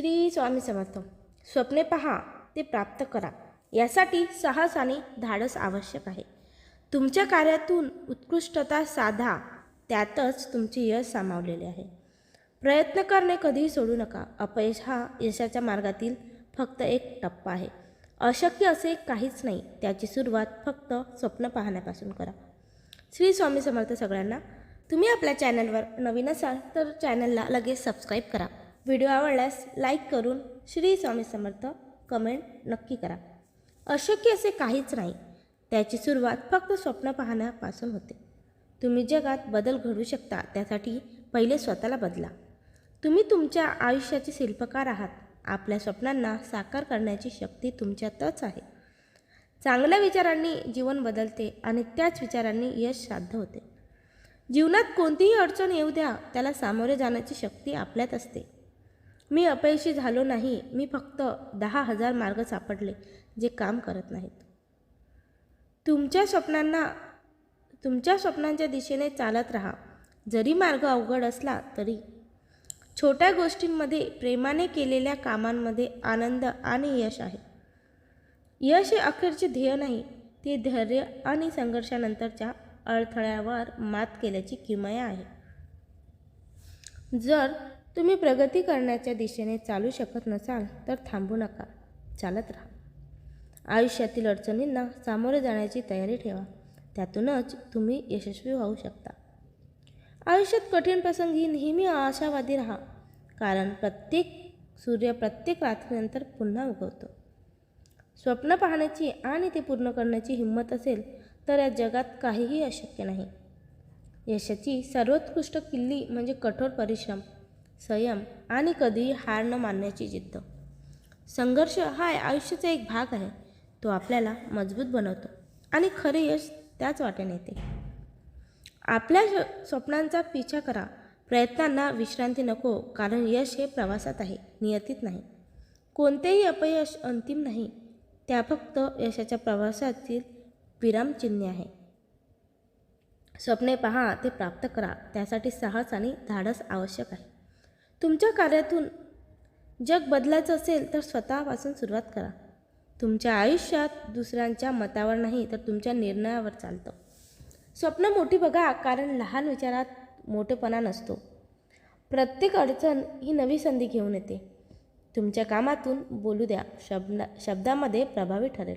श्री स्वामी समर्थ. स्वप्ने पहा ते प्राप्त करा. यासाठी साहस आणि धाडस आवश्यक आहे. तुमच्या कार्यातून उत्कृष्टता साधा त्यातच तुमचे यश सामावलेले आहे. प्रयत्न करणे कधीही सोडू नका. अपयश हा यशाच्या मार्गातील फक्त एक टप्पा आहे. अशक्य असे काहीच नाही. त्याची सुरुवात फक्त स्वप्न पाहण्यापासून करा. श्री स्वामी समर्थ सगळ्यांना तुम्ही आपल्या चॅनलवर नवीन असाल तर चॅनलला लगेच सबस्क्राईब करा. व्हिडिओ आवडल्यास लाईक करून श्री स्वामी समर्थ कमेंट नक्की करा. अशक्य असे काहीच नाही. त्याची सुरुवात फक्त स्वप्न पाहण्यापासून होते. तुम्ही जगात बदल घडवू शकता त्यासाठी पहिले स्वतःला बदला. तुम्ही तुमच्या आयुष्याचे शिल्पकार आहात. आपल्या स्वप्नांना साकार करण्याची शक्ती तुमच्यातच आहे. चांगल्या विचारांनी जीवन बदलते आणि त्याच विचारांनी यश साध्य होते. जीवनात कोणतीही अडचण येऊ द्या त्याला सामोरे जाण्याची शक्ती आपल्यात असते. मी अपयशी झालो नाही. मी फक्त दहा हजार मार्ग सापडले जे काम करत नाहीत. तुमच्या स्वप्नांना तुमच्या स्वप्नांच्या दिशेने चालत राहा. जरी मार्ग अवघड असला तरी. छोट्या गोष्टींमध्ये प्रेमाने केलेल्या कामांमध्ये आनंद आणि यश आहे. यश हे अखेरचे ध्येय नाही ते धैर्य आणि संघर्षानंतरच्या अडथळ्यावर मात केल्याची किमया आहे. जर तुम्ही प्रगती करण्याच्या दिशेने चालू शकत नसाल तर थांबू नका. चालत राहा. आयुष्यातील अडचणींना सामोरे जाण्याची तयारी ठेवा. त्यातूनच तुम्ही यशस्वी होऊ शकता. आयुष्यात कठीण प्रसंगी नेहमी आशावादी राहा. कारण प्रत्येक सूर्य प्रत्येक रात्रीनंतर पुन्हा उगवतो. स्वप्न पाहण्याची आणि ते पूर्ण करण्याची हिंमत असेल तर या जगात काहीही अशक्य नाही. यशाची सर्वोत्कृष्ट किल्ली म्हणजे कठोर परिश्रम. संयम आणि कधीही हार न मानण्याची जिद्द. संघर्ष हा आयुष्याचा एक भाग आहे. तो आपल्याला मजबूत बनवतो आणि खरे यश त्याच वाटेने येते. आपल्या स्वप्नांचा पिछा करा. प्रयत्नांना विश्रांती नको कारण यश हे प्रवासात आहे नियतीत नाही. कोणतेही अपयश अंतिम नाही. त्या फक्त यशाच्या प्रवासातील विरामचिन्हे आहे. स्वप्ने पहा ते प्राप्त करा. त्यासाठी साहस आणि धाडस आवश्यक आहे. तुमच्या कार्यातून जग बदलायचं असेल तर स्वतःपासून सुरुवात करा. तुमच्या आयुष्यात दुसऱ्यांच्या मतावर नाही तर तुमच्या निर्णयावर चालतं. स्वप्न मोठी बघा कारण लहान विचारात मोठेपणा नसतो. प्रत्येक अडचण ही नवी संधी घेऊन येते. तुमच्या कामातून बोलू द्या शब्द शब्दामध्ये प्रभावी ठरेल.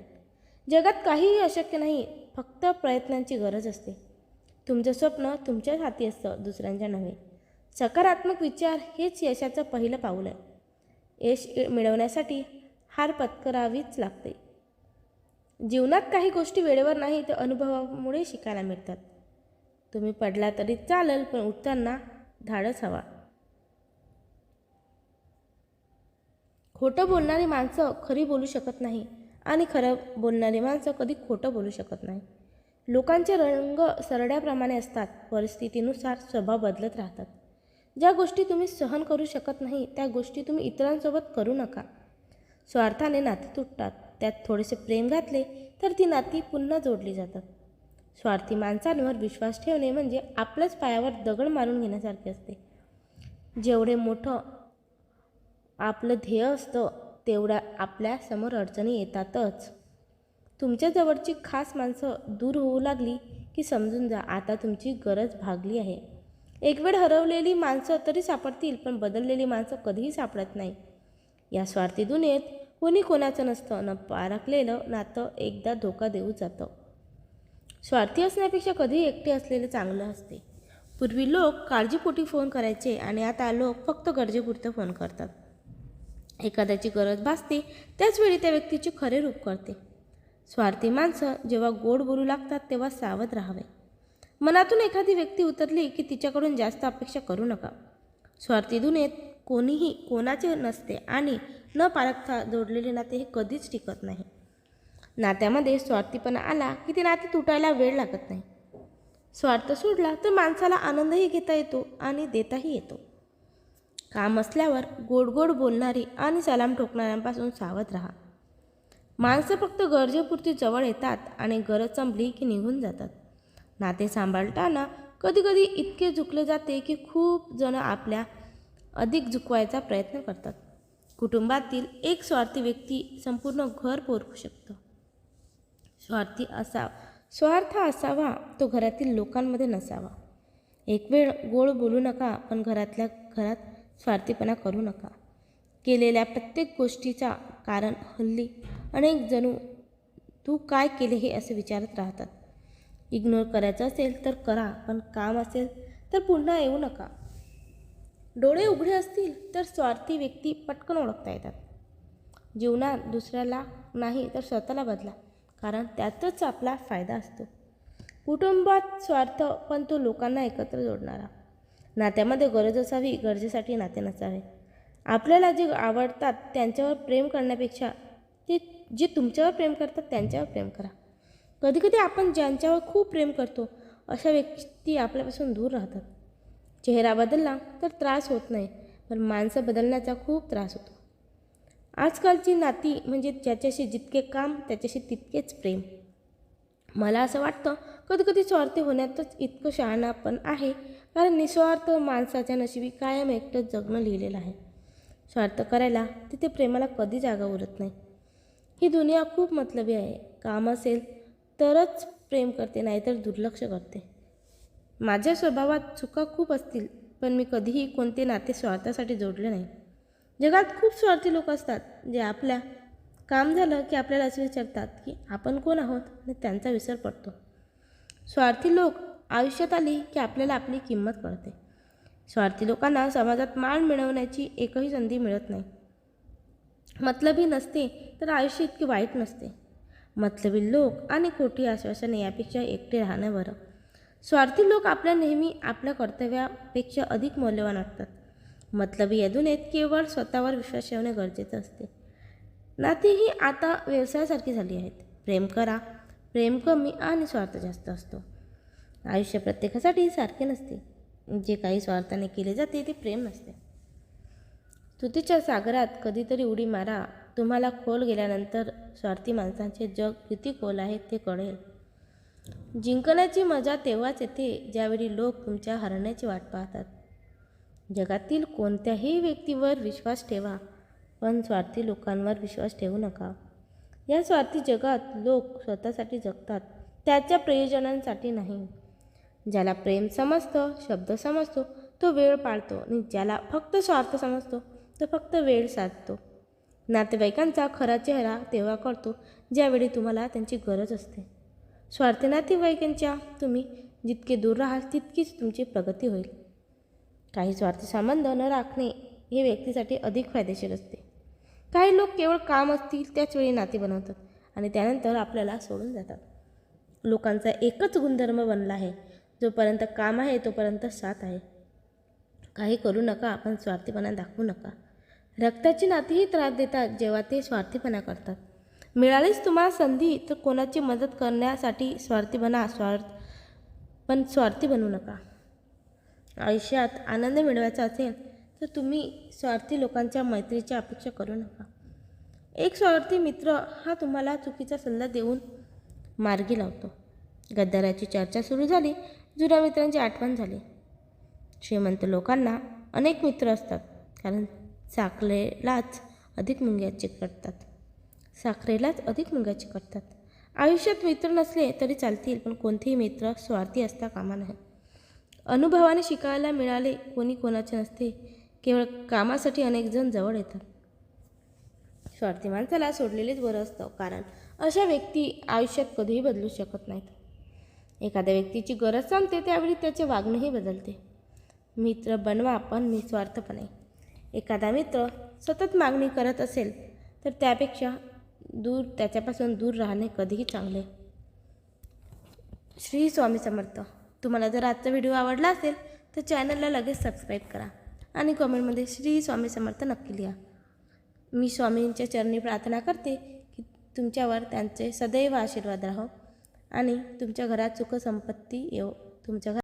जगात काहीही अशक्य नाही फक्त प्रयत्नांची गरज असते. तुमचं स्वप्न तुमच्याच हाती असतं दुसऱ्यांच्या नव्हे. सकारात्मक विचार हेच यशाचं पहिलं पाऊल आहे. यश मिळवण्यासाठी हार पत्करावीच लागते. जीवनात काही गोष्टी वेळेवर नाही तर अनुभवामुळे शिकायला मिळतात. तुम्ही पडला तरी चालेल पण उठताना धाडस हवा. खोटं बोलणारी माणसं खरी बोलू शकत नाही आणि खरं बोलणारी माणसं कधी खोटं बोलू शकत नाही. लोकांचे रंग सरड्याप्रमाणे असतात परिस्थितीनुसार स्वभाव बदलत राहतात. ज्या गोष्टी तुम्ही सहन करू शकत नाही त्या गोष्टी तुम्ही इतरांसोबत करू नका. स्वार्थाने नाती तुटतात त्यात थोडेसे प्रेम घातले तर ती नाती पुन्हा जोडली जातात. स्वार्थी माणसांवर विश्वास ठेवणे म्हणजे आपल्याच पायावर दगड मारून घेण्यासारखे असते. जेवढे मोठं आपलं ध्येय असतं तेवढ्या आपल्यासमोर अडचणी येतातच. तुमच्या जवळची खास माणसं दूर होऊ लागली की समजून जा आता तुमची गरज भागली आहे. एक वेळ हरवलेली माणसं तरी सापडतील पण बदललेली माणसं कधीही सापडत नाही. या स्वार्थी दुनियेत कोणी कोणाचं नसतं न पारखलेलं नातं एकदा धोका देऊ जातं. स्वार्थी असण्यापेक्षा कधीही एकटे असलेले चांगलं असते. पूर्वी लोक काळजीपोटी फोन करायचे आणि आता लोक फक्त गरजेपुरतं फोन करतात. एखाद्याची गरज भासते त्याचवेळी त्या व्यक्तीचे खरे रूप करते. स्वार्थी माणसं जेव्हा गोड बोलू लागतात तेव्हा सावध राहावे. मनातून एखादी व्यक्ती उतरली की तिच्याकडून जास्त अपेक्षा करू नका. स्वार्थी दुनियेत कोणीही कोणाचे नसते आणि न पारखता जोडलेले नाते हे कधीच टिकत नाही. नात्यामध्ये स्वार्थीपणा आला की ते नाते तुटायला वेळ लागत नाही. स्वार्थ सोडला तर माणसाला आनंदही घेता येतो आणि देताही येतो. काम असल्यावर गोड गोड बोलणारी आणि सलाम ठोकणाऱ्यांपासून सावध राहा. माणसं फक्त गरजेपुरती जवळ येतात आणि गरज संपली की निघून जातात. नाते सांभाळताना कधीकधी इतके झुकले जाते की खूप जण आपल्या अधिक झुकवायचा प्रयत्न करतात. कुटुंबातील एक स्वार्थी व्यक्ती संपूर्ण घर पोरखू शकतो. स्वार्थी असा स्वार्थ असावा तो घरातील लोकांमध्ये नसावा. एक वेळ गोड बोलू नका पण घरातल्या घरात स्वार्थीपणा करू नका. केलेल्या प्रत्येक गोष्टीचा कारण हल्ली अनेक जणू तू काय केले हे असे विचारत राहतात. इग्नोर करायचं असेल तर करा पण काम असेल तर पुन्हा येऊ नका. डोळे उघडे असतील तर स्वार्थी व्यक्ती पटकन ओळखता येतात. जीवनात दुसऱ्याला नाही तर स्वतःला बदला कारण त्यातच आपला फायदा असतो. कुटुंबात स्वार्थ पण तो लोकांना एकत्र जोडणारा. नात्यामध्ये गरज असावी गरजेसाठी नाते नसावे. आपल्याला जे आवडतात त्यांच्यावर प्रेम करण्यापेक्षा ते जे तुमच्यावर प्रेम करतात त्यांच्यावर प्रेम करा. कधीकधी आपण ज्यांच्यावर खूप प्रेम करतो अशा व्यक्ती आपल्यापासून दूर राहतात. चेहरा बदलला तर त्रास होत नाही पण माणसं बदलण्याचा खूप त्रास होतो. आजकालची नाती म्हणजे ज्याच्याशी जितके काम त्याच्याशी तितकेच प्रेम. मला असं वाटतं कधीकधी स्वार्थी होण्यातच इतकं शहाणा पण आहे कारण निस्वार्थ माणसाच्या नशिबी कायम एकटंच जगणं लिहिलेलं आहे. स्वार्थ करायला तिथे प्रेमाला कधी जागा उरत नाही. ही दुनिया खूप मतलबी आहे. काम असेल तरच प्रेम करते नाहीतर दुर्लक्ष करते. माझ्या स्वभावात चुका खूप असतील पण मी कधीही कोणते नाते स्वार्थासाठी जोडले नाही. जगात खूप स्वार्थी लोक असतात जे आपल्या काम झालं की आपल्याला असे विचारतात की आपण कोण आहोत आणि त्यांचा विसर पडतो. स्वार्थी लोक आयुष्यात आली की आपल्याला आपली किंमत कळते. स्वार्थी लोकांना समाजात मान मिळवण्याची एकही संधी मिळत नाही. मतलबही नसते तर आयुष्य इतके वाईट नसते. मतलबी लोक आणि खोटी आश्वासने यापेक्षा एकटे राहणं बरं. स्वार्थी लोक आपल्या नेहमी आपल्या कर्तव्यापेक्षा अधिक मौल्यवान वाटतात मतलबी या दुनियेत केवळ स्वतःवर विश्वास ठेवणे गरजेचं असते. नाती ही आता व्यवसायासारखी झाली आहेत. प्रेम करा. प्रेम कमी आणि स्वार्थ जास्त असतो. आयुष्य प्रत्येकासाठी सारखे नसते. जे काही स्वार्थाने केले जाते ते प्रेम नसते. तुतीच्या सागरात कधीतरी उडी मारा. तुम्हाला खोल गेल्यानंतर स्वार्थी माणसांचे जग किती खोल आहे ते कळेल. जिंकण्याची मजा तेव्हाच येते ज्यावेळी लोक तुमच्या हरण्याची वाट पाहतात. जगातील कोणत्याही व्यक्तीवर विश्वास ठेवा पण स्वार्थी लोकांवर विश्वास ठेवू नका. या स्वार्थी जगात लोक स्वतःसाठी जगतात त्याच्या प्रयोजनांसाठी नाही. ज्याला प्रेम समजतं शब्द समजतो तो वेळ पाळतो आणि ज्याला फक्त स्वार्थ समजतो तो फक्त वेळ साधतो. नातेवाईकांचा खरा चेहरा तेव्हा कळतो ज्यावेळी तुम्हाला त्यांची गरज असते. स्वार्थी नातेवाईकांच्या तुम्ही जितके दूर राहाल तितकीच तुमची प्रगती होईल. काही स्वार्थी संबंध न राखणे हे व्यक्तीसाठी अधिक फायदेशीर असते. काही लोक केवळ काम असतील त्याच वेळी नाते बनवतात आणि त्यानंतर आपल्याला सोडून जातात. लोकांचा एकच गुणधर्म बनला आहे जोपर्यंत काम आहे तोपर्यंत साथ आहे. काही करू नका आपण स्वार्थीपणा दाखवू नका. रक्ताची नातीही त्रास देतात जेव्हा ते स्वार्थीपणा करतात. मिळालीच तुम्हाला संधी तर कोणाची मदत करण्यासाठी स्वार्थी बना स्वार्थ पण स्वार्थी बनू नका. आयुष्यात आनंद मिळवायचा असेल तर तुम्ही स्वार्थी लोकांच्या मैत्रीची अपेक्षा करू नका. एक स्वार्थी मित्र हा तुम्हाला चुकीचा सल्ला देऊन मार्गी लावतो. गद्दाराची चर्चा सुरू झाली जुन्या मित्रांची आठवण झाली. श्रीमंत लोकांना अनेक मित्र असतात कारण साखरेलाच अधिक मुंग्या चिकटतात साखरेलाच अधिक मुंग्या चिकटतात आयुष्यात मित्र नसले तरी चालतील पण कोणतेही मित्र स्वार्थी असता कामा नये. अनुभवाने शिकायला मिळाले कोणी कोणाचे नसते केवळ कामासाठी अनेक जण जवळ येतात. स्वार्थी माणसाला सोडलेलेच बरं असतं कारण अशा व्यक्ती आयुष्यात कधीही बदलू शकत नाहीत. एखाद्या व्यक्तीची गरज संपते त्यावेळी त्याचे वागणंही बदलते. मित्र बनवा पण निस्वार्थपणे. एखादा मित्र सतत मागणी करत असेल तर त्यापेक्षा दूर त्याच्यापासून दूर राहणे कधीही चांगले. श्री स्वामी समर्थ. तुम्हाला जर आजचा व्हिडिओ आवडला असेल तर चॅनलला लगेच सबस्क्राईब करा आणि कमेंटमध्ये श्री स्वामी समर्थ नक्की लिहा. मी स्वामींच्या चरणी प्रार्थना करते की तुमच्यावर त्यांचे सदैव आशीर्वाद राहो आणि तुमच्या घरात सुखसंपत्ती येऊ तुमच्या घरात